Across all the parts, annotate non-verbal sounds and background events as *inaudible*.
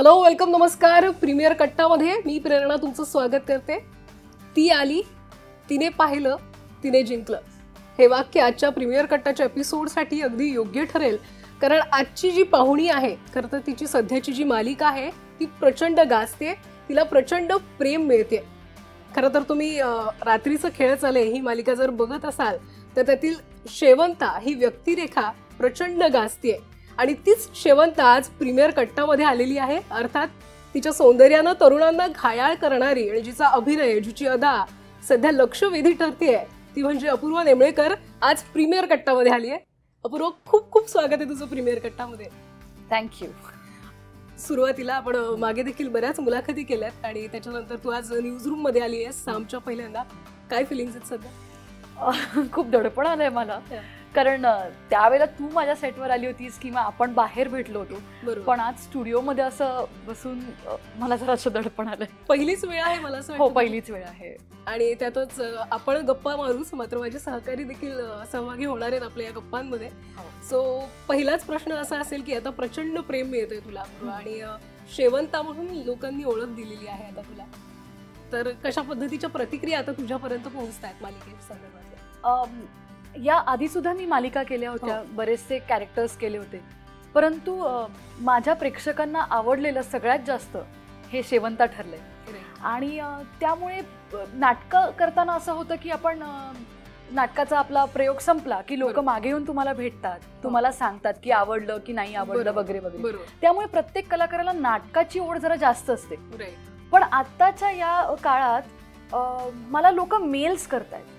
Hello welcome नमस्कार. Premier कट्टामध्ये मी प्रेरणा तुमचं स्वागत करते. ती आली तिने पाहिलं तिने जिंकलं. हे वाक्य आजच्या प्रीमियर कट्टाच्या एपिसोडसाठी अगदी योग्य ठरेल. कारण आजची जी पाहुणी आहे खरं तर तिची सध्याची जी मालिका आहे ती प्रचंड गाजते तिला प्रचंड प्रेम मिळते. खरं तर तुम्ही रात्रीचं खेळ चाले ही मालिका जर बघत असाल तर त्यातील शेवंता ही व्यक्तिरेखा प्रचंड गाजतीये. आणि तीच शेवंता आज प्रीमियर कट्टामध्ये आलेली आहे. अर्थात तिच्या सौंदर्यानं तरुणांना घायाळ करणारी आणि जिचा अभिनय जिची अदा सध्या लक्षवेधी ठरतीये ती म्हणजे अपूर्व नेमळेकर आज प्रीमियर कट्टामध्ये आली आहे अपूर्व खूप खूप स्वागत आहे तुझं प्रीमियर कट्टामध्ये. थँक्यू सुरुवातीला आपण मागे देखील बऱ्याच मुलाखती केल्यात आणि त्याच्यानंतर तू आज न्यूज रूममध्ये आली आहेस सामच्या पहिल्यांदा. काय फिलिंग्स आहेत सध्या? *laughs* खूप दडपण आलंय मला. कारण त्यावेळेला तू माझ्या सेटवर आली होतीस किंवा आपण बाहेर भेटलो होतो. पण आज स्टुडिओमध्ये असं बसून मला जरा असं दडपण आलंय. पहिलीच वेळ आहे मला असं हो. पहिलीच वेळ आहे. आणि त्यातच आपण गप्पा मारूच मात्र माझे सहकारी देखील सहभागी होणार आहेत आपल्या या गप्पांमध्ये. हो. सो पहिलाच प्रश्न असा असेल की आता प्रचंड प्रेम मिळतंय तुला. आणि शेवंता म्हणून लोकांनी ओळख दिलेली आहे आता तुला. तर कशा पद्धतीच्या प्रतिक्रिया आता तुझ्यापर्यंत पोहोचत आहेत मालिकेच्या संदर्भात या आधी सुद्धा मी मालिका केल्या होत्या बरेचसे कॅरेक्टर्स केले होते. परंतु माझ्या प्रेक्षकांना आवडलेलं सगळ्यात जास्त हे शेवंता ठरलंय आणि त्यामुळे नाटकं करताना असं होतं की आपण नाटकाचा आपला प्रयोग संपला की लोक. मागे येऊन तुम्हाला भेटतात तुम्हाला सांगतात की आवडलं की नाही आवडलं. वगैरे वगैरे. त्यामुळे प्रत्येक कलाकाराला नाटकाची ओढ जरा जास्त असते. पण आत्ताच्या या काळात मला लोक मेल्स करतायत.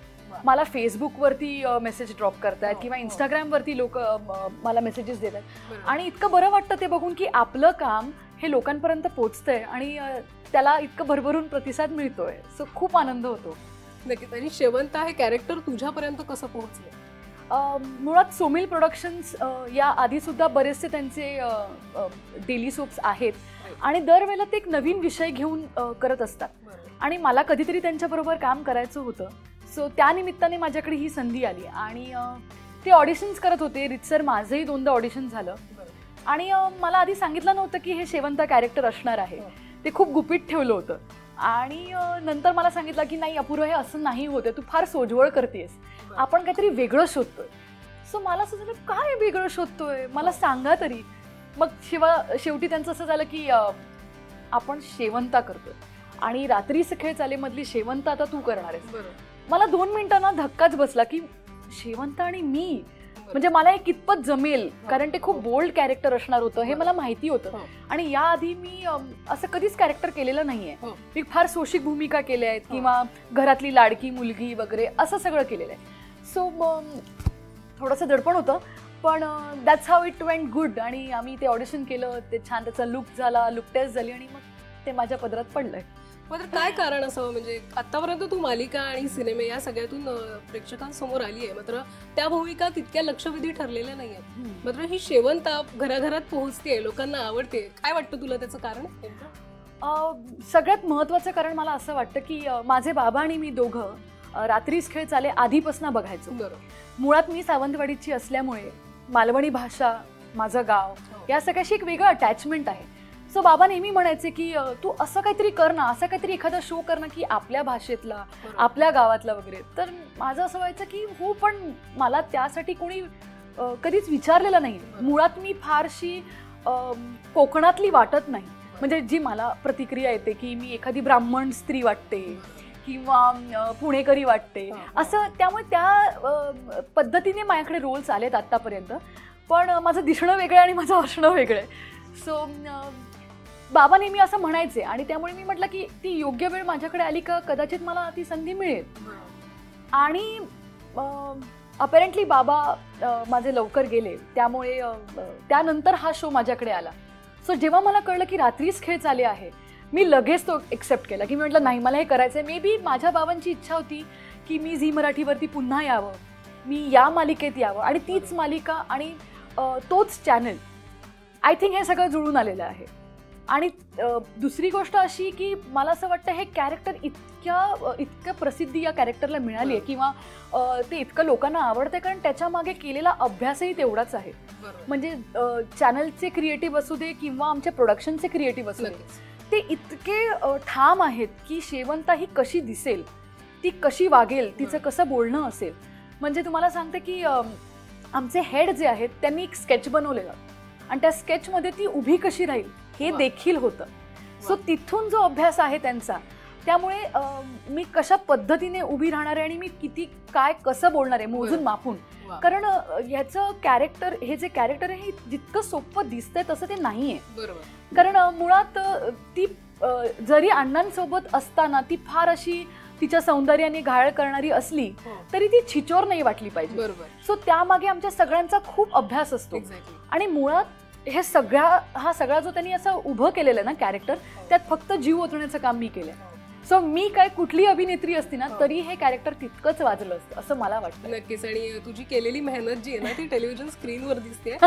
मला फेसबुकवरती मेसेज ड्रॉप करतायत हो, किंवा हो. इंस्टाग्रामवरती लोक मला मेसेजेस देत आहेत आणि इतकं बरं वाटतं ते बघून की आपलं काम हे लोकांपर्यंत पोचतंय आणि त्याला इतकं भरभरून प्रतिसाद मिळतोय. सो खूप आनंद होतो. नक्कीच. आणि शेवंता हे कॅरेक्टर तुझ्यापर्यंत कसं पोहोचलं? मुळात सोमिल प्रोडक्शन्स या आधीसुद्धा बरेचसे त्यांचे डेली सोप्स आहेत. आणि दरवेळेला ते एक नवीन विषय घेऊन करत असतात. आणि मला कधीतरी त्यांच्याबरोबर काम करायचं होतं. सो त्यानिमित्ताने माझ्याकडे ही संधी आली आणि ते ऑडिशन्स करत होते. रितसर माझंही दोनदा ऑडिशन झालं. आणि मला आधी सांगितलं नव्हतं की हे शेवंता कॅरेक्टर असणार आहे. ते खूप गुपित ठेवलं होतं. आणि नंतर मला सांगितलं की नाही अपूर्व हे असं नाही होतं तू फार सोजवळ करतेस. आपण काहीतरी वेगळं शोधतोय. सो मला असं झालं काय वेगळं शोधतोय? मला सांगा तरी. मग शिवा शेवटी त्यांचं असं झालं की आपण शेवंता करतोय. आणि रात्री सखेळ चालेमधली शेवंता आता तू करणार आहेस. बरोबर. मला दोन मिनिटांना धक्काच बसला की शेवंत आणि मी. म्हणजे मला हे कितपत जमेल? कारण ते खूप बोल्ड कॅरेक्टर असणार होतं हे मला माहिती होतं. आणि याआधी मी असं कधीच कॅरेक्टर केलेलं नाहीये. मी फार सोशिक भूमिका केल्या आहेत. किंवा घरातली लाडकी मुलगी वगैरे असं सगळं केलेलं आहे. सो थोडंसं दडपण होतं पण that's how it went good आणि आम्ही ते ऑडिशन केलं ते छान त्याचा लुक झाला लुक टेस्ट झाली आणि मग ते माझ्या पदरात पडलंय. मात्र काय कारण असावं म्हणजे आतापर्यंत तू मालिका आणि सिनेमे या सगळ्यातून प्रेक्षकांसमोर आली आहे मात्र त्या भूमिका तितक्या लक्षवेधी ठरलेल्या नाही आहेत मात्र ही शेवंता घराघरात पोहोचते लोकांना आवडते काय वाटतं तुला त्याचं कारण सगळ्यात महत्त्वाचं कारण मला असं वाटतं की माझे बाबा आणि मी दोघं रात्रीच खेळ चाले आधीपासून बघायचो. बरोबर मुळात मी सावंतवाडीची असल्यामुळे मालवणी भाषा माझं गाव हो. या सगळ्याशी एक वेगळं अटॅचमेंट आहे. सो बाबा नेहमी म्हणायचे की तू असं काहीतरी कर ना असं काहीतरी एखादा शो कर ना की आपल्या भाषेतला. आपल्या गावातला वगैरे. तर माझं असं व्हायचं की हो पण मला त्यासाठी कोणी कधीच विचारलेलं नाही. मुळात मी फारशी कोकणातली वाटत नाही. म्हणजे जी मला प्रतिक्रिया येते की मी एखादी ब्राह्मण स्त्री वाटते किंवा पुणेकरी वाटते. असं त्यामुळे त्या पद्धतीने माझ्याकडे रोल्स आलेत आत्तापर्यंत. पण माझं दिसणं वेगळं आणि माझं असणं वेगळं आहे. सो बाबा नेहमी असं म्हणायचे आणि त्यामुळे मी म्हटलं की ती योग्य वेळ माझ्याकडे आली का कदाचित मला ती संधी मिळेल. आणि अपेरेंटली बाबा माझे लवकर गेले. त्यामुळे त्यानंतर हा शो माझ्याकडे आला. सो जेव्हा मला कळलं की रात्रीच खेळ चाले आहे मी लगेच तो एक्सेप्ट केला. की मी म्हटलं नाही मला हे करायचं आहे मे बी माझ्या बाबांची इच्छा होती की मी झी मराठीवरती पुन्हा यावं. मी या मालिकेत यावं. आणि तीच मालिका आणि तोच चॅनल आय थिंक हे सगळं जुळून आलेलं आहे. आणि दुसरी गोष्ट अशी की मला असं वाटतं हे कॅरेक्टर इतक्या अ, इतक्या प्रसिद्धी या कॅरेक्टरला मिळाली आहे किंवा ते इतकं लोकांना आवडते कारण त्याच्यामागे केलेला अभ्यासही तेवढाच आहे. म्हणजे चॅनलचे क्रिएटिव्ह असू दे किंवा आमच्या प्रोडक्शनचे क्रिएटिव्ह असू दे. ते इतके ठाम आहेत की शेवंता ही कशी दिसेल ती कशी वागेल तिचं. कसं बोलणं असेल. म्हणजे तुम्हाला सांगते की आमचे हेड जे आहेत त्यांनी एक स्केच बनवलेलं. आणि त्या स्केचमध्ये ती उभी कशी राहील? हे. देखील होतं सो. तिथून जो अभ्यास आहे त्यांचा त्यामुळे मी कशा पद्धतीने उभी राहणार आहे आणि मी किती काय कसं बोलणार आहे मोजून. मापून. कारण ह्याचं कॅरेक्टर हे जे कॅरेक्टर आहे हे जितकं सोपं दिसतंय तसं ते नाहीये बरोबर कारण मुळात ती जरी अण्णांसोबत असताना ती फार अशी तिच्या सौंदर्याने घाळ करणारी असली हो. तरी ती छिचोर नाही वाटली पाहिजे सो त्यामागे आमच्या सगळ्यांचा खूप अभ्यास असतो आणि मुळात हे सगळ्या हा सगळा जो त्यांनी असं उभं केलेलं आहे ना कॅरेक्टर त्यात फक्त जीव ओतण्याचं काम मी केलंय. सो मी काय कुठली अभिनेत्री असती ना. तरी हे कॅरेक्टर तितकंच वाजलं असतं असं मला वाटतं. नक्कीच. आणि तुझी केलेली मेहनत जी आहे ना ती टेलिव्हिजन स्क्रीनवर दिसते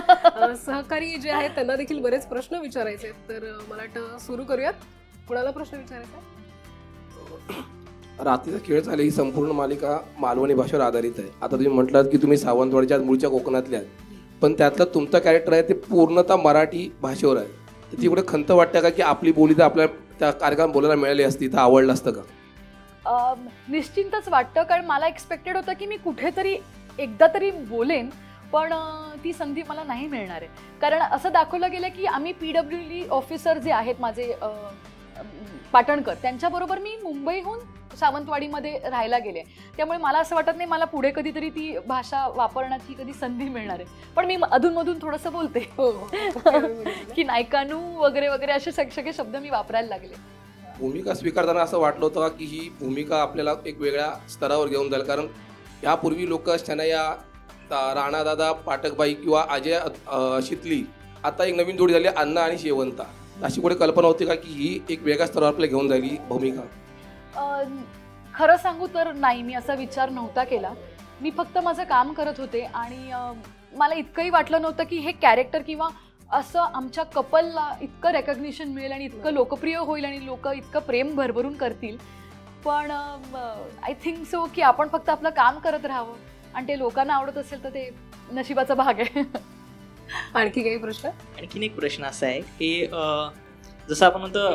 सहकारी जे आहेत त्यांना देखील बरेच प्रश्न विचारायचे तर मला वाटतं सुरू करूयात. कुणाला प्रश्न विचारायचा? रात्रीचा खेळ झाले ही संपूर्ण मालिका मालवणी भाषेवर आधारित आहे. आता तुम्ही म्हटलात की तुम्ही सावंतवाडीच्या मूळच्या कोकणातल्या आहेत. पण त्यातलं तुमचं कॅरेक्टर आहे ते पूर्णतः मराठी भाषेवर आहे. तर ती कुठे खंत वाटते का की आपली बोली तर आपल्या त्या कार्यक्रम बोलायला मिळाली असती तर आवडलं असतं का? निश्चिंतच वाटतं कारण मला एक्सपेक्टेड होतं की मी कुठेतरी एकदा तरी बोलेन पण ती संधी मला नाही मिळणार आहे. कारण असं दाखवलं गेलं की आम्ही पी डब्ल्यू डी ऑफिसर जे आहेत माझे पाटणकर. त्यांच्याबरोबर मी मुंबईहून सावंतवाडीमध्ये राहायला गेले. त्यामुळे मला असं वाटत नाही मला पुढे कधीतरी ती भाषा वापरण्याची कधी संधी मिळणार आहे. पण मी अधूनमधून थोडंसं बोलते. हो हो. *laughs* की नायकानू वगैरे वगैरे असे सगळे शब्द मी वापरायला लागले. भूमिका स्वीकारताना असं वाटलं होतं का की ही भूमिका आपल्याला एक वेगळ्या स्तरावर घेऊन जाईल. कारण यापूर्वी लोक शनया राणादादा पाठकबाई किंवा अजय शितली आता एक नवीन जोडी झाली अण्णा आणि शेवंता. अशी कुठे कल्पना होती का की ही एक वेगळ्या स्तरावर आपल्याला घेऊन जाईल ही भूमिका? खरं सांगू तर नाही मी असा विचार नव्हता केला. मी फक्त माझं काम करत होते आणि मला इतकंही वाटलं नव्हतं की हे कॅरेक्टर किंवा असं आमच्या कपलला इतकं रेकग्निशन मिळेल आणि इतकं लोकप्रिय होईल आणि लोक इतकं प्रेम भरभरून करतील. पण आय थिंक सो की आपण फक्त आपलं काम करत राहावं आणि ते लोकांना आवडत असेल तर ते नशिबाचा भाग आहे. *laughs* आणखी काही प्रश्न? आणखीन एक प्रश्न असा आहे की जसं आपण म्हणतो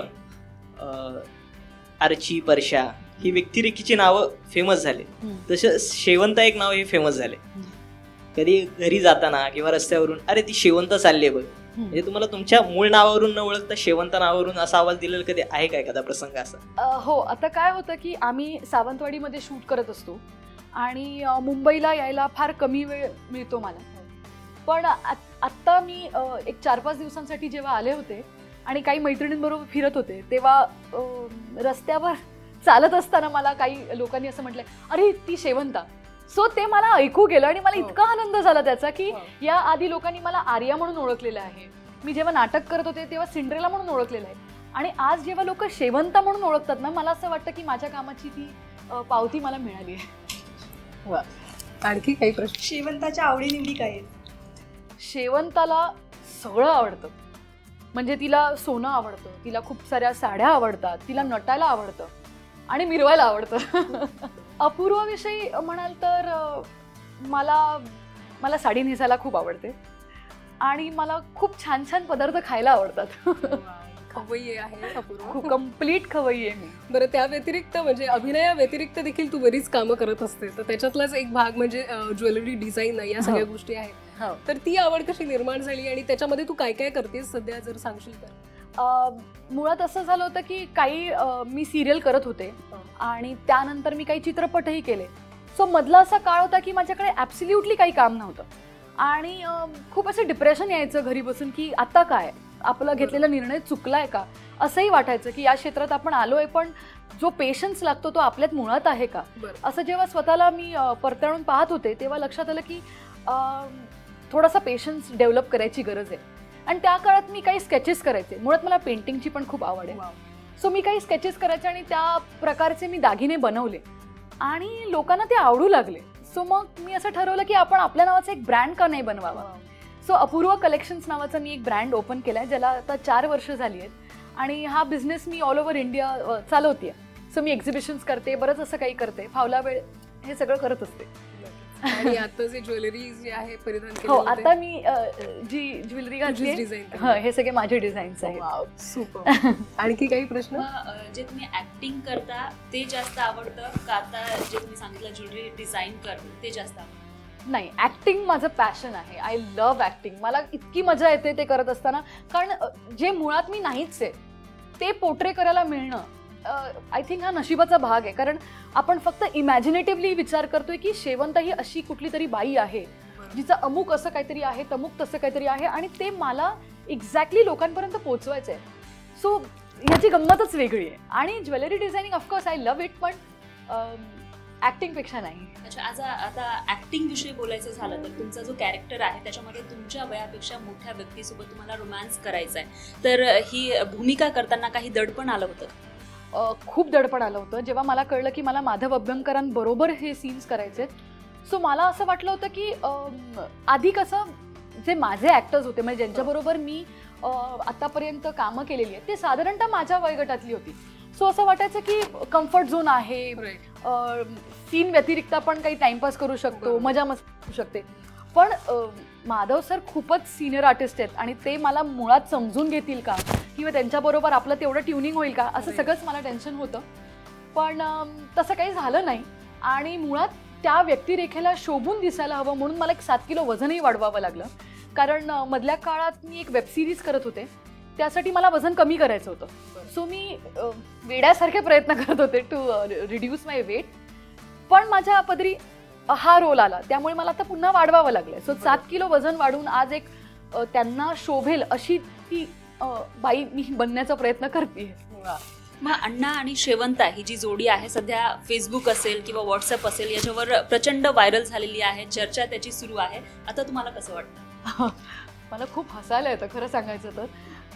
आर्ची परशा ही व्यक्तिरेखीची नावं फेमस झाले. तसं शेवंत एक नाव हे फेमस झाले. कधी घरी जाताना किंवा रस्त्यावरून अरे ती शेवंत चालली आहे बघ म्हणजे तुम्हाला तुमच्या मूळ नावावरून न ओळखता शेवंत नावावरून असा आवाज दिलेला कधी आहे का एखादा प्रसंग असा? हो आता काय होतं की आम्ही सावंतवाडीमध्ये शूट करत असतो आणि मुंबईला यायला फार कमी वेळ मिळतो मला. पण आत्ता मी एक चार पाच दिवसांसाठी जेव्हा आले होते आणि काही मैत्रिणींबरोबर फिरत होते तेव्हा रस्त्यावर चालत असताना मला काही लोकांनी असं म्हटलंय अरे ती शेवंता. सो ते मला ऐकू गेलं आणि मला हो. इतका आनंद झाला त्याचा की हो. या आधी लोकांनी मला आर्या म्हणून ओळखलेलं आहे. मी जेव्हा नाटक करत होते तेव्हा सिंड्रेला म्हणून ओळखलेलं आहे. आणि आज जेव्हा लोक शेवंता म्हणून ओळखतात ना मला असं वाटतं की माझ्या कामाची ती पावती मला मिळाली आहे. आणखी काही प्रश्न? शेवंताच्या आवडीनिवडी काय आहेत? शेवंताला सगळं आवडतं. म्हणजे तिला सोनं आवडतं तिला खूप साऱ्या साड्या आवडतात तिला नटायला आवडतं आणि मिरवायला आवडतं. *laughs* अपूर्वाविषयी म्हणाल तर मला मला साडी नेसायला खूप आवडते आणि मला खूप छान छान पदार्थ खायला आवडतात. *laughs* खवय्ये आहे अपूर्व. खूप कंप्लीट खवय्ई आहे मी. बरं त्या व्यतिरिक्त म्हणजे अभिनया व्यतिरिक्त देखील तू बरीच कामं करत असते. तर त्याच्यातलाच एक भाग म्हणजे ज्वेलरी डिझाईन या सगळ्या हो. गोष्टी आहेत. हो. तर ती आवड कशी निर्माण झाली आणि त्याच्यामध्ये तू काय काय करतेस सध्या जर सांगशील तर? मुळात असं झालं होतं की काही मी सिरियल करत होते. आणि त्यानंतर मी काही चित्रपटही केले. सो मधला असा काळ होता की माझ्याकडे ॲब्सल्युटली काही काम नव्हतं. आणि खूप असं डिप्रेशन यायचं घरी बसून की आता काय? आपला घेतलेला निर्णय चुकलाय का? असंही वाटायचं की या क्षेत्रात आपण आलोय पण जो पेशन्स लागतो तो आपल्यात मुळात आहे का? असं जेव्हा स्वतःला मी परताळून पाहत होते तेव्हा लक्षात आलं की थोडासा पेशन्स डेव्हलप करायची गरज आहे. आणि त्या काळात मी काही स्केचेस करायचे. मुळात मला पेंटिंगची पण खूप आवड आहे. सो मी काही स्केचेस करायचे आणि त्या प्रकारचे मी दागिने बनवले. आणि लोकांना ते आवडू लागले. सो मग मी असं ठरवलं की आपण आपल्या नावाचा एक ब्रँड का नाही बनवावा? सो अपूर्व कलेक्शन्स नावाचा मी एक ब्रँड ओपन केला आहे ज्याला आता चार वर्ष झाली आहेत. आणि हा बिझनेस मी ऑल ओव्हर इंडिया चालवते सो मी एक्झिबिशन्स करते बरंच असं काही करते. फावला वेळ हे सगळं करत असते. आणि आता जे ज्वेलरी जी आहे परिधान हो आता मी जी ज्वेलरी घातली. हा हे सगळे माझे डिझाईन्स आहेत. super. *laughs* आणखी काही प्रश्न? जे तुम्ही ऍक्टिंग करता ते जास्त आवडतं का आता जे तुम्ही सांगितलं ज्वेलरी डिझाईन करणं ते जास्त आवडतं? नाही ऍक्टिंग माझं पॅशन आहे. आय लव्ह ऍक्टिंग मला इतकी मजा येते ते करत असताना. कारण जे मुळात मी नाहीच आहे ते पोर्ट्रे करायला मिळणं आय थिंक हा नशिबाचा भाग आहे. कारण आपण फक्त इमॅजिनेटिव्हली विचार करतोय की शेवंता ही अशी कुठली तरी बाई आहे जिचं अमुक असं काहीतरी आहे तमुक तसं काहीतरी आहे आणि ते मला एक्झॅक्टली लोकांपर्यंत पोहोचवायचं आहे सो ह्याची गंमतच वेगळी आहे. आणि jewellery designing of course I love it पण ॲक्टिंगपेक्षा नाही. अच्छा आज आता ऍक्टिंग विषयी बोलायचं झालं तर तुमचा जो कॅरेक्टर आहे त्याच्यामध्ये तुमच्या वयापेक्षा मोठ्या व्यक्तीसोबत तुम्हाला रोमॅन्स करायचा आहे तर ही भूमिका करताना काही दडपण आलं होतं? खूप दडपण आलं होतं. जेव्हा मला कळलं की मला माधव अभ्यंकरांबरोबर हे सीन्स करायचे सो मला असं वाटलं होतं की आधी कसं जे माझे ॲक्टर्स होते म्हणजे ज्यांच्याबरोबर मी आतापर्यंत कामं केलेली आहेत ते साधारणतः माझ्या वयोगटातली होती. सो असं वाटायचं की कम्फर्ट झोन आहे. सीन व्यतिरिक्त आपण काही टाइमपास करू शकतो. मजा मस्त करू शकते. पण माधव सर खूपच सिनियर आर्टिस्ट आहेत आणि ते मला मुळात समजून घेतील का? किंवा त्यांच्याबरोबर आपलं तेवढं ट्युनिंग होईल का? असं. सगळंच मला टेन्शन होतं. पण तसं काही झालं नाही. आणि मुळात त्या व्यक्तिरेखेला शोभून दिसायला हवं म्हणून मला एक सात किलो वजनही वाढवावं लागलं. कारण मधल्या काळात मी एक वेबसिरीज करत होते. त्यासाठी मला वजन कमी करायचं होतं. सो मी वेड्यासारखे प्रयत्न करत होते टू रिड्यूस माय वेट पण माझ्या पदरी हा रोल आला. त्यामुळे मला आता पुन्हा वाढवावं लागलं सो सात किलो वजन वाढून आज एक त्यांना शोभेल अशी ती बाई मी बनण्याचा प्रयत्न करते. मग अण्णा आणि शेवंता ही जी जोडी आहे सध्या फेसबुक असेल किंवा व्हॉट्सअप असेल याच्यावर प्रचंड व्हायरल झालेली आहे चर्चा त्याची सुरू आहे. आता तुम्हाला कसं वाटतं? *laughs* मला खूप हसायला येतं खरं सांगायचं तर.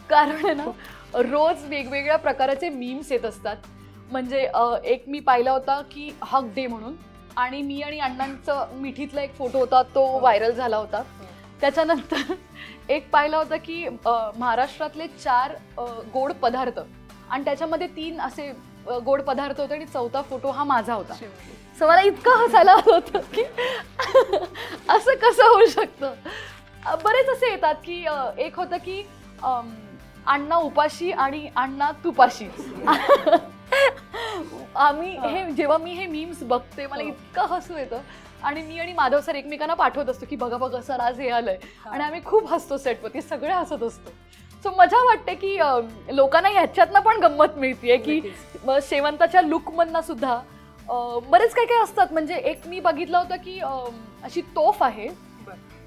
कारण आहे ना रोज वेगवेगळ्या प्रकाराचे मीम्स येत असतात. म्हणजे एक मी पाहिला होता की हक डे म्हणून. आणि मी आणि अण्णांचं मिठीतला एक फोटो होता तो व्हायरल झाला होता. त्याच्यानंतर एक पाहिला होता की महाराष्ट्रातले चार गोड पदार्थ आणि त्याच्यामध्ये तीन असे गोड पदार्थ होते आणि चौथा फोटो हा माझा होता. सो मला इतकं हसायला होतं की *laughs* असं कसं होऊ शकतं? बरेच असे येतात की एक होतं की अण्णा उपाशी आणि अण्णा तुपाशी. *laughs* आम्ही हे. जेव्हा मी हे मीम्स बघते मला हो. इतकं हसू येतं. आणि मी आणि माधव सर एकमेकांना पाठवत असतो की बघा बघा सर आज हे आलंय. आणि आम्ही खूप हसतो सेटवरती सगळे हसत असतो. सो मजा वाटते की लोकांना ह्याच्यातनं पण गंमत मिळते की शेवंताच्या लुकमधनं सुद्धा बरेच काही काही असतात. म्हणजे एक मी बघितलं होतं की अशी तोफ आहे.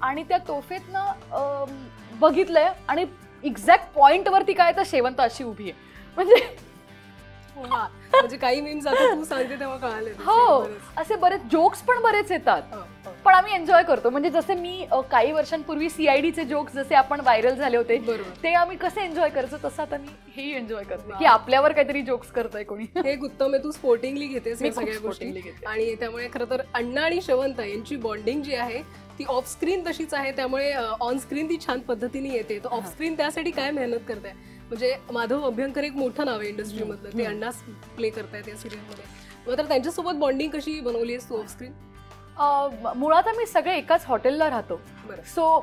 आणि त्या तोफेतनं बघितलंय आणि एक्झॅक्ट पॉइंटवरती काय तर शेवंत अशी उभी आहे. म्हणजे. म्हणजे काही मीम्स आता तू सांगते तेव्हा कळाले हो. असे बरेच जोक्स पण बरेच येतात. हो, हो. पण आम्ही एन्जॉय करतो. म्हणजे जसे मी काही वर्षांपूर्वी सीआयडीचे जोक्स जसे आपण व्हायरल झाले होते ते आम्ही कसे एन्जॉय करायचो तसं आता मी हेही एन्जॉय करते. की आपल्यावर काहीतरी जोक्स करतोय कोणी. हे एक उत्तम आहे. तू स्पोर्टिंगली घेतेस या सगळ्या गोष्टी. आणि त्यामुळे खरं तर अण्णा आणि शवंत यांची बॉन्डिंग जी आहे ती ऑफ स्क्रीन तशीच आहे. त्यामुळे ऑन स्क्रीन ती छान पद्धतीने येते. तर ऑफ स्क्रीन त्यासाठी काय मेहनत करताय? म्हणजे माधव अभ्यंकर एक मोठं नाव आहे इंडस्ट्रीमधलं ते. अण्णाच प्ले करतायत या सिरियलमध्ये मग तर त्यांच्यासोबत बॉन्डिंग कशी बनवली आहेस तू ऑफ स्क्रीन अ, म- मुळात आम्ही सगळे एकाच हॉटेलला राहतो. सो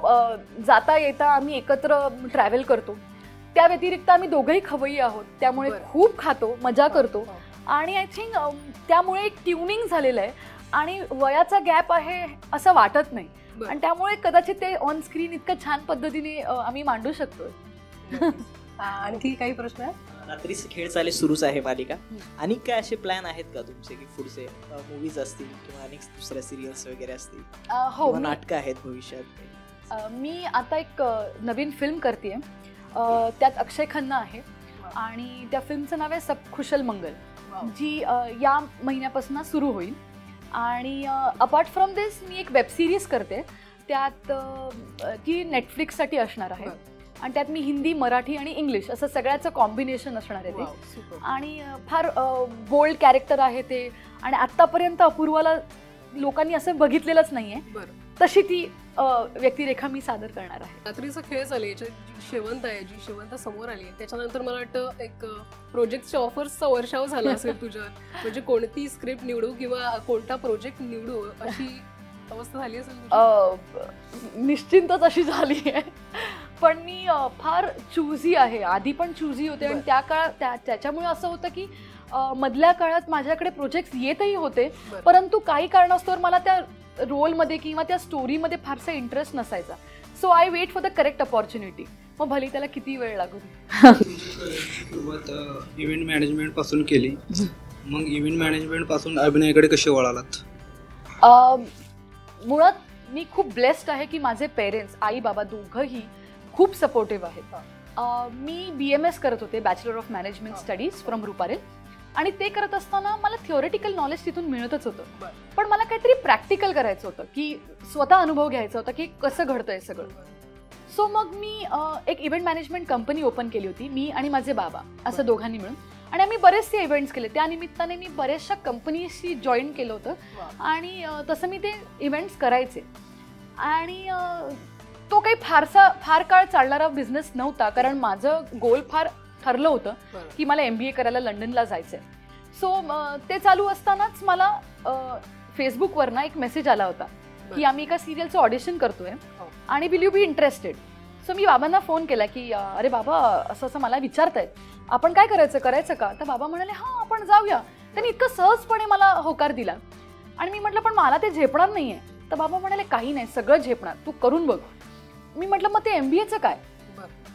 जाता येता आम्ही एकत्र ट्रॅव्हल करतो. त्या व्यतिरिक्त आम्ही दोघंही खवय्ये आहोत. त्यामुळे. खूप खातो मजा करतो. आणि आय थिंक त्यामुळे एक ट्युनिंग झालेलं आहे. आणि वयाचा गॅप आहे असं वाटत नाही. आणि त्यामुळे कदाचित ते ऑन स्क्रीन इतकं छान पद्धतीने आम्ही मांडू शकतो आणखी काही प्रश्न आहे रात्री खेळ चाले सुरूच आहे मालिका. आणि काय असे प्लॅन आहेत का तुमचे की पुढचे मूवीज असतील किंवा अनेक दुसऱ्या सिरियल्स वगैरे असतील? हो नाटकं आहेत भविष्यात? मी आता एक नवीन फिल्म करते त्यात अक्षय खन्ना आहे. आणि त्या फिल्मचं नाव आहे सब खुशल मंगल. जी या महिन्यापासून सुरू होईल. आणि अपार्ट फ्रॉम दिस मी एक वेब सिरीज करते. त्यात ती नेटफ्लिक्ससाठी असणार आहे. आणि त्यात मी हिंदी मराठी आणि इंग्लिश असं सगळ्याचं कॉम्बिनेशन असणार आहे ते. आणि फार बोल्ड कॅरेक्टर आहे ते. आणि आत्तापर्यंत अपूर्वाला लोकांनी असं बघितलेलंच नाही आहे बरं. तशी ती व्यक्तिरेखा मी सादर करणार आहे. रात्रीचा खेळ चालू याच्यात जी शेवंत आहे जी शेवंत समोर आली आहे त्याच्यानंतर मला वाटतं एक प्रोजेक्टच्या ऑफर्सचा वर्षाव झाला असेल तुझ्यावर. *laughs* म्हणजे कोणती स्क्रिप्ट निवडू किंवा कोणता प्रोजेक्ट निवडू अशी अवस्था झाली असेल निश्चिंतच अशी झाली आहे. पण मी फार चुझी आहे. आधी पण चुझी होते आणि. त्या काळात त्या त्याच्यामुळे असं होतं की मधल्या काळात माझ्याकडे प्रोजेक्ट येतही होते. परंतु काही कारणास्तव मला त्या रोलमध्ये किंवा त्या स्टोरीमध्ये फारसा इंटरेस्ट नसायचा. So I wait for the correct opportunity मग भली त्याला किती वेळ लागू. सुरुवात इव्हेंट मॅनेजमेंटपासून केली. मग इव्हेंट मॅनेजमेंटपासून अभिनयाकडे कसे वळालात? अ, मुळात मी खूप ब्लेस्ड आहे की माझे पेरेंट्स आई बाबा दोघंही खूप सपोर्टिव्ह आहेत. मी बी एम एस करत होते bachelor of management studies from Ruparel आणि ते करत असताना मला थिओरिटिकल नॉलेज तिथून मिळतच होतं. पण मला काहीतरी प्रॅक्टिकल करायचं होतं की स्वतः अनुभव घ्यायचा होता की कसं घडतंय सगळं. सो मग मी एक इव्हेंट मॅनेजमेंट कंपनी ओपन केली होती मी आणि माझे बाबा असं दोघांनी मिळून. आणि आम्ही बरेचसे इव्हेंट्स केले. त्या निमित्ताने मी बऱ्याचशा कंपनीशी जॉईन केलं होतं. आणि तसं मी ते इव्हेंट्स करायचे. आणि तो काही फारसा फार काळ चालणारा बिझनेस नव्हता. कारण माझं गोल फार ठरलं होतं. की मला एम बी ए करायला लंडनला जायचं आहे सो ते चालू असतानाच मला फेसबुकवर ना एक मेसेज आला होता की. आम्ही एका सिरियलचं ऑडिशन करतोय हो. आणि will you be interested so मी बाबांना फोन केला की अरे बाबा असं असं मला विचारतायत. आपण काय करायचं? करायचं का? तर बाबा म्हणाले हां आपण जाऊया. त्यांनी इतकं सहजपणे मला होकार दिला. आणि मी म्हटलं पण मला ते झेपणार नाहीये. तर बाबा म्हणाले काही नाही सगळं झेपणार. तू करून बघ. मी म्हटलं मग ते एम बी एचं काय.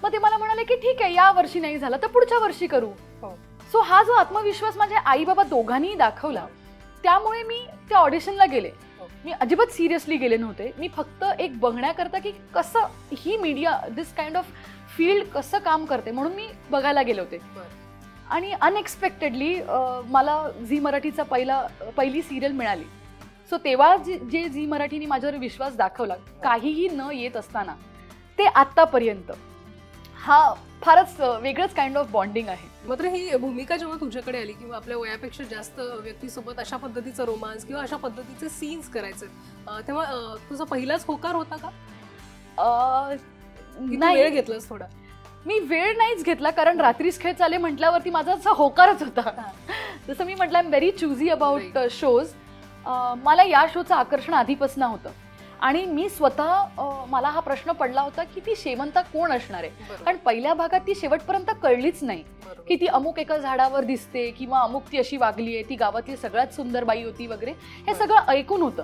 मग ते मला म्हणाले की ठीक आहे या वर्षी नाही झालं तर पुढच्या वर्षी करू हो. सो हा जो आत्मविश्वास माझे आई बाबा दोघांनीही दाखवला त्यामुळे मी त्या ऑडिशनला गेले हो. मी अजिबात सिरियसली गेले नव्हते मी फक्त एक बघण्याकरता की कसं ही media this kind of field कसं काम करते म्हणून मी बघायला गेले होते. आणि अनएक्सपेक्टेडली मला झी मराठीचा पहिला पहिली सिरियल मिळाली सो तेव्हा जे जे झी मराठीने माझ्यावर विश्वास दाखवला काहीही न येत असताना ते आत्तापर्यंत. हा फारच वेगळंच काइंड ऑफ बॉन्डिंग आहे. मात्र ही भूमिका जेव्हा तुझ्याकडे आली किंवा आपल्या वयापेक्षा जास्त व्यक्तीसोबत अशा पद्धतीचा रोमांस किंवा अशा पद्धतीचे सीन्स करायचे तेव्हा तुझा पहिलाच होकार होता का? नाही. वेळ घेतलास थोडा? मी वेळ नाहीच घेतला कारण रात्रीच खेळ चाले म्हटल्यावरती माझा असा होकारच होता. जसं मी म्हटलं I am very choosy about shows मला या शोचं आकर्षण आधीपासून होतं आणि मी स्वतः मला हा प्रश्न पडला होता की ती शेवंता कोण असणार आहे कारण पहिल्या भागात ती शेवटपर्यंत कळलीच नाही. की ती अमुक एका झाडावर दिसते किंवा अमुक ती अशी वागली आहे ती गावातली सगळ्यात सुंदर बाई होती वगैरे हे. सगळं ऐकून होतं.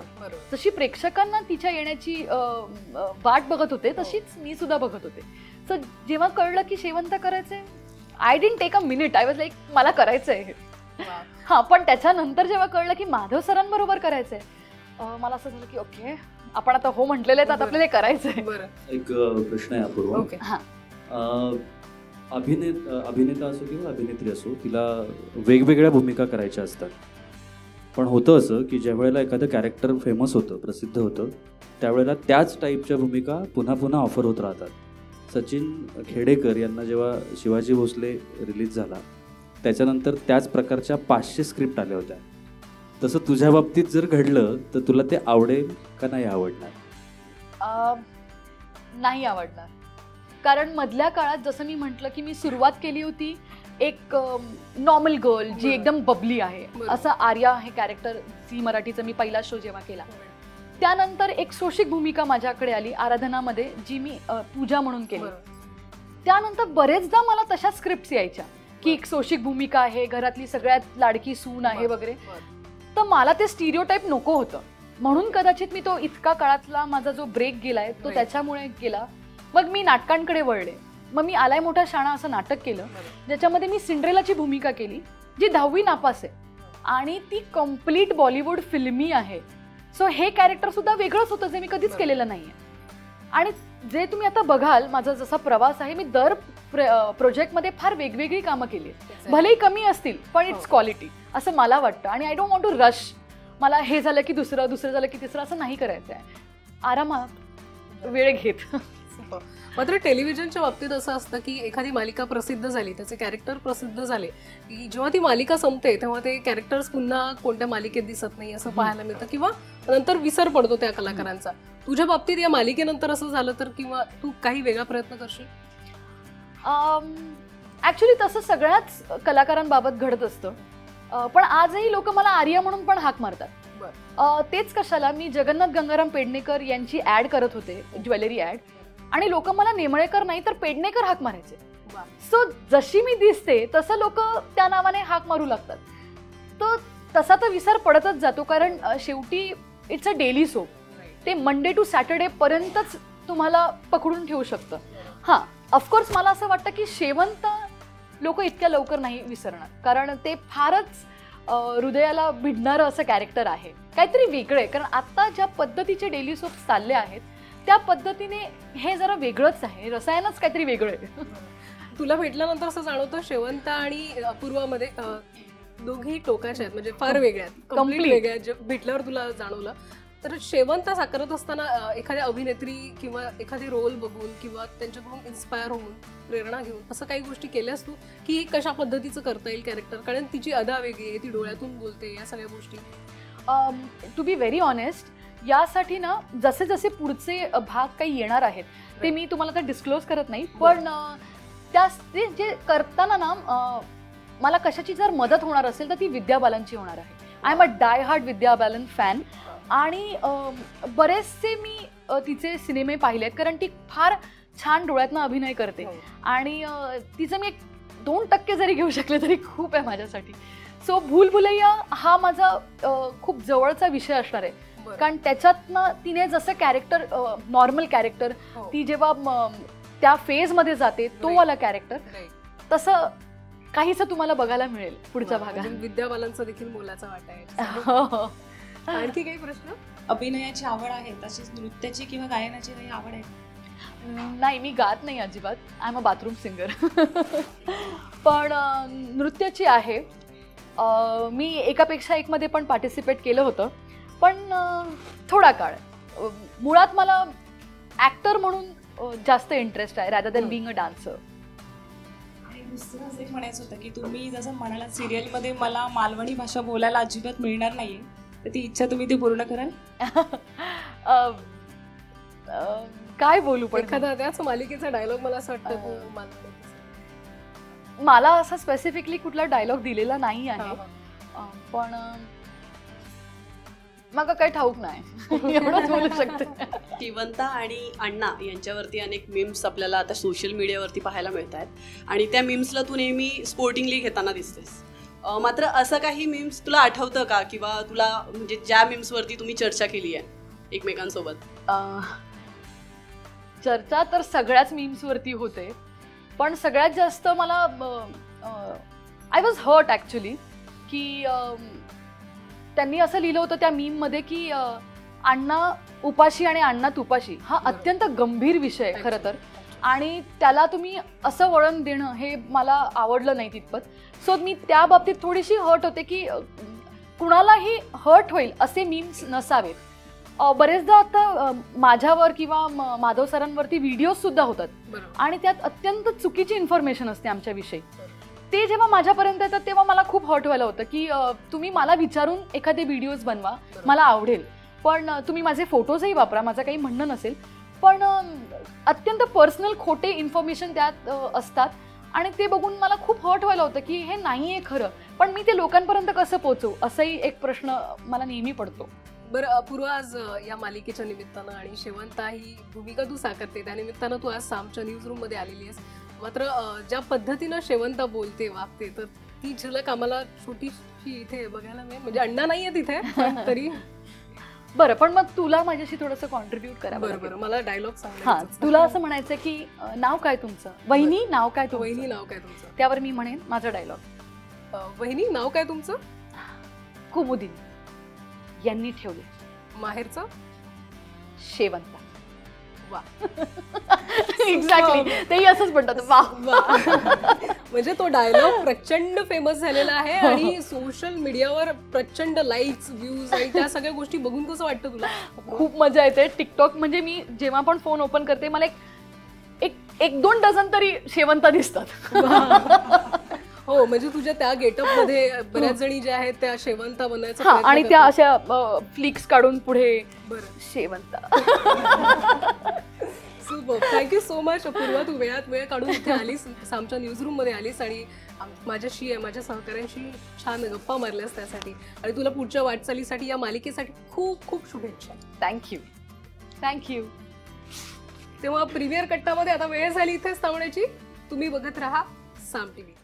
जशी प्रेक्षकांना तिच्या येण्याची वाट बघत होते तशीच मी सुद्धा बघत होते सो जेव्हा कळलं की शेवंत करायचंय I didn't take a minute I was like मला करायचंय हे वा. हा पण त्याच्यानंतर जेव्हा कळलं की माधव सरांबरोबर करायचंय अ, मला असं झालं की ओके आपण आता हो म्हटलेले तर आता आपल्याला हे करायचंय. बरं. एक प्रश्न आहे अपूर्व. ओके. अभिने अभिनेता असो किंवा अभिनेत्री असो तिला वेगवेगळ्या भूमिका करायच्या असतात. पण होतं असं की ज्या वेळेला एखादं कॅरेक्टर फेमस होतं प्रसिद्ध होतं त्यावेळेला त्याच टाईपच्या भूमिका पुन्हा पुन्हा ऑफर होत राहतात. सचिन खेडेकर यांना जेव्हा शिवाजी भोसले रिलीज झाला त्याच्यानंतर त्याच प्रकारच्या पाचशे स्क्रिप्ट आल्या होत्या. तसं तुझ्या बाबतीत जर घडलं तर तुला ते आवडेल का नाही आवडणार? अ, नाही आवडणार. कारण मधल्या काळात जसं मी म्हटलं की मी सुरुवात केली होती एक नॉर्मल गर्ल जी. एकदम बबली आहे. असं आर्या हे कॅरेक्टर झी मराठीचं मी पहिला शो जेव्हा केला. त्यानंतर एक शोषिक भूमिका माझ्याकडे आली आराधनामध्ये जी मी पूजा म्हणून केली. त्यानंतर बरेचदा मला तशा स्क्रिप्ट यायच्या. की एक शोषिक भूमिका आहे घरातली सगळ्यात लाडकी सून आहे. वगैरे. तर मला ते स्टिरिओ टाईप नको होतं म्हणून कदाचित मी तो इतका काळातला माझा जो ब्रेक गेलाय तो. त्याच्यामुळे गेला मग मी नाटकांकडे वळले मग मी आलाय मोठा शाणा असं नाटक केलं. ज्याच्यामध्ये मी सिंड्रेलाची भूमिका केली जी दहावी नापास आहे आणि ती कंप्लीट बॉलिवूड फिल्मी आहे सो हे कॅरेक्टर सुद्धा वेगळंच होतं जे मी कधीच. केलेलं नाहीये आणि जे तुम्ही आता बघाल माझा जसा प्रवास आहे मी दर प्रोजेक्टमध्ये फार वेगवेगळी कामं केली आहेत. भलेही कमी असतील पण इट्स हो. क्वालिटी असं मला वाटतं. आणि I don't want to rush मला हे झालं की दुसरं दुसरं झालं की तिसरं असं नाही करायचं आहे. आरामात वेळ घेत. मात्र टेलिव्हिजनच्या बाबतीत असं असतं की एखादी मालिका प्रसिद्ध झाली त्याचे कॅरेक्टर प्रसिद्ध झाले की जेव्हा ती मालिका संपते तेव्हा ते कॅरेक्टर्स पुन्हा कोणत्या मालिकेत दिसत नाही असं पाहायला मिळतं. किंवा नंतर विसर पडतो त्या कलाकारांचा. तुझ्या बाबतीत या मालिकेनंतर असं झालं तर किंवा तू काही वेगळा प्रयत्न करशील? ॲक्च्युली तसं सगळ्याच कलाकारांबाबत घडत असतं. पण आजही लोक मला आर्या म्हणून पण हाक मारतात. तेच कशाला मी जगन्नाथ गंगाराम पेडणेकर यांची ॲड करत होते ज्वेलरी ॲड आणि लोक मला नेमळेकर नाही तर पेडणेकर हाक मारायचे. सो जशी मी दिसते तसं लोक त्या नावाने हाक मारू लागतात. तर तसा तर विसर पडतच जातो कारण शेवटी इट्स अ डेली सोप ते मंडे टू सॅटर्डे पर्यंतच तुम्हाला पकडून ठेवू शकतं. हां. ऑफकोर्स मला असं वाटतं की शेवंत लोक इतक्या लवकर नाही विसरणार. कारण ते फारच हृदयाला भिडणारं असं कॅरेक्टर आहे. काहीतरी वेगळं आहे. कारण आता ज्या पद्धतीचे डेली सोप्स चालले आहेत त्या पद्धतीने हे जरा वेगळंच आहे. रसायनच काहीतरी वेगळं आहे. तुला भेटल्यानंतर असं जाणवतं शेवंत आणि अपूर्वामध्ये दोघी टोकाच्या आहेत. म्हणजे फार वेगळ्या आहेत. कंप्लीट. वेगळ्या भेटल्यावर तुला जाणवलं. तर शेवंत साकारत असताना एखाद्या अभिनेत्री किंवा एखादी रोल बघून किंवा त्यांच्याकडून इन्स्पायर होऊन प्रेरणा घेऊन असं काही गोष्टी केल्यास तू की कशा पद्धतीचं करता येईल कॅरेक्टर कारण तिची अदा वेगळी आहे ती डोळ्यातून बोलते या सगळ्या गोष्टी. टू बी व्हेरी ऑनेस्ट यासाठी ना जसे जसे पुढचे भाग काही येणार आहेत ते मी तुम्हाला आता डिस्क्लोज करत नाही पण त्या ते जे करताना ना मला कशाची जर मदत होणार असेल तर ती विद्या बालनची होणार आहे. I am a die hard Vidya Balan fan आणि बरेचसे मी तिचे सिनेमे पाहिलेत कारण ती फार छान डोळ्यातनं अभिनय करते हो. आणि तिचं मी एक दोन टक्के जरी घेऊ शकले तरी खूप आहे माझ्यासाठी सो भूल भुलैया हा माझा खूप जवळचा विषय असणार आहे. कारण त्याच्यातनं तिने जसं कॅरेक्टर नॉर्मल कॅरेक्टर. ती जेव्हा त्या फेजमध्ये जाते तो. वाला कॅरेक्टर. तसं काहीच तुम्हाला बघायला मिळेल पुढच्या भागात विद्या बालनचा देखील मोलाचा वाटा आहे हो. *laughs* आणखी काही प्रश्न? अभिनयाची आवड आहे तशीच नृत्याची किंवा गायनाची काही आवड आहे? नाही मी गात नाही अजिबात. I am a bathroom singer पण नृत्याची आहे. मी एकापेक्षा एकमध्ये पण पार्टिसिपेट केलं होतं. पण थोडा काळ. मुळात मला ॲक्टर म्हणून जास्त इंटरेस्ट आहे rather than. Being a dancer एक म्हणायचं होतं की तुम्ही जसं म्हणाला सिरियलमध्ये मला मालवणी भाषा बोलायला अजिबात मिळणार नाहीये. तर ती इच्छा तुम्ही ती पूर्ण कराल? *laughs* काय बोलू पण? एखादा त्याच मालिकेचा डायलॉग मला असं वाटतं मला असा स्पेसिफिकली कुठला डायलॉग दिलेला नाही आहे. पण मग काही ठाऊक नाही. *laughs* एवढंच बोलू शकते. जिवंता आणि अण्णा यांच्यावरती अनेक मीम्स आपल्याला आता सोशल मीडियावरती पाहायला मिळत आहेत आणि त्या मीम्सला तू नेहमी स्पोर्टिंगली घेताना दिसतेस. मात्र असं काही मीम्स तुला आठवतं का? किंवा तुला म्हणजे ज्या मीम्सवरती तुम्ही चर्चा केली आहे एकमेकांसोबत? चर्चा तर सगळ्याच मीम्सवरती होते. पण सगळ्यात जास्त मला आय वॉज हर्ट ॲक्च्युली की त्यांनी असं लिहिलं होतं त्या मीममध्ये की अण्णा उपाशी आणि अण्णा तुपाशी हा. अत्यंत गंभीर विषय आहे खरं तर. आणि त्याला तुम्ही असं वळण देणं हे मला आवडलं नाही तितपत. सो मी त्या बाबतीत थोडीशी हर्ट होते की कुणालाही हर्ट होईल असे मीम्स नसावेत. बरेचदा आता माझ्यावर किंवा माधव सरांवरती व्हिडिओज सुद्धा होतात. आणि त्यात अत्यंत चुकीची इन्फॉर्मेशन असते आमच्याविषयी. ते जेव्हा माझ्यापर्यंत येतात तेव्हा मला खूप हर्ट व्हायला होतं की तुम्ही मला विचारून एखादे व्हिडिओज बनवा. मला आवडेल. पण तुम्ही माझे फोटोजही वापरा. माझं काही म्हणणं नसेल. पण अत्यंत पर्सनल खोटे इन्फॉर्मेशन त्यात असतात. आणि ते बघून मला खूप हर्ट व्हायला होतं की हे नाही आहे खरं. पण मी ते लोकांपर्यंत कसं पोहोचू? असाही एक प्रश्न मला नेहमी पडतो. बरं पूर्व आज या मालिकेच्या निमित्तानं आणि शेवंता ही भूमिका तू साकारते त्या निमित्तानं तू आज सामच्या न्यूज रूममध्ये आलेली आहेस. मात्र ज्या पद्धतीनं शेवंता बोलते वागते तर ती झलक आम्हाला छोटीशी इथे बघायला मिळेल. म्हणजे अण्णा नाहीये तिथे तरी बरं पण मग तुला माझ्याशी थोडंसं कॉन्ट्रीब्यूट करा बरं बरं मला डायलॉग हा तुला असं म्हणायचं की नाव काय तुमचं? वहिनी नाव काय तुमचं? वहिनी नाव काय तुमचं? त्यावर मी म्हणेन माझं डायलॉग वहिनी नाव काय तुमचं? कुमुदिनी. यांनी ठेवले माहेरचं? शेवंता. वा. *laughs* एक्झॅक्टली तेही असंच म्हणतात वा. वा. म्हणजे तो डायलॉग प्रचंड फेमस झालेला आहे आणि सोशल मीडियावर प्रचंड लाईक्स व्ह्यूज आणि त्या सगळ्या गोष्टी बघून कसं वाटतं तुला? खूप मजा येते. टिकटॉक म्हणजे मी जेव्हा पण फोन ओपन करते मला एक एक एक दोन डझन तरी शेवंता दिसतात. *laughs* हो म्हणजे तुझ्या त्या गेटअपमध्ये बऱ्याच जणी ज्या आहेत त्या शेवंता बनवायचा हा प्रयत्न आणि त्या. अशा फ्लिक्स काढून पुढे बरं. Shevanta. *laughs* Super thank you so much Apurva. तू वेळात वेळ काढून इथे आलीस. आमच्या न्यूज रूममध्ये आलीस आणि माझ्याशी माझ्या सहकाऱ्यांशी छान गप्पा मारल्यास त्यासाठी. आणि तुला पुढच्या वाटचालीसाठी या मालिकेसाठी खूप खूप शुभेच्छा. थँक्यू थँक्यू तेव्हा प्रीमियर कट्टामध्ये आता वेळ झाली इथेच थांबण्याची. तुम्ही बघत राहा साम टीव्ही